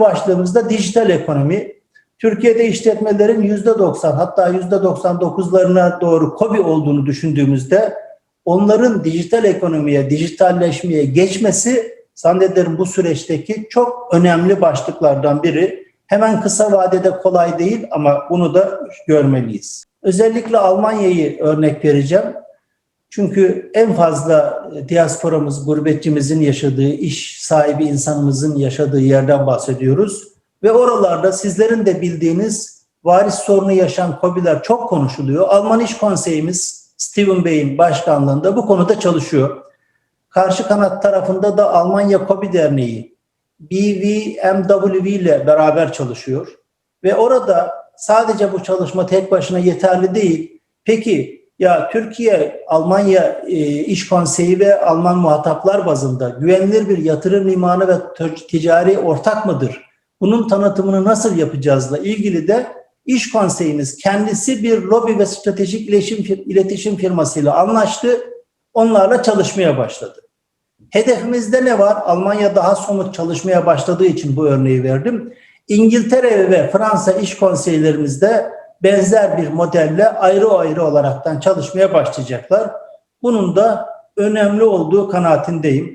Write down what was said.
başlığımızda dijital ekonomi. Türkiye'de işletmelerin %90 hatta %99'larına doğru KOBİ olduğunu düşündüğümüzde onların dijital ekonomiye, dijitalleşmeye geçmesi zannederim bu süreçteki çok önemli başlıklardan biri. Hemen kısa vadede kolay değil ama bunu da görmeliyiz. Özellikle Almanya'yı örnek vereceğim. Çünkü en fazla diasporamız, gurbetçimizin yaşadığı, iş sahibi insanımızın yaşadığı yerden bahsediyoruz. Ve oralarda sizlerin de bildiğiniz varis sorunu yaşayan KOBİ'ler çok konuşuluyor. Alman İş Konseyimiz Steven Bey'in başkanlığında bu konuda çalışıyor. Karşı kanat tarafında da Almanya KOBİ Derneği BVMW ile beraber çalışıyor. Ve orada sadece bu çalışma tek başına yeterli değil. Peki ya Türkiye, Almanya e, İş Konseyi ve Alman muhataplar bazında güvenilir bir yatırım limanı ve ticari ortak mıdır? Bunun tanıtımını nasıl yapacağızla ilgili de İş Konseyimiz kendisi bir lobi ve stratejik iletişim, iletişim firmasıyla anlaştı. Onlarla çalışmaya başladı. Hedefimizde ne var? Almanya daha somut çalışmaya başladığı için bu örneği verdim. İngiltere ve Fransa iş konseylerimizde benzer bir modelle ayrı ayrı olaraktan çalışmaya başlayacaklar. Bunun da önemli olduğu kanaatindeyim.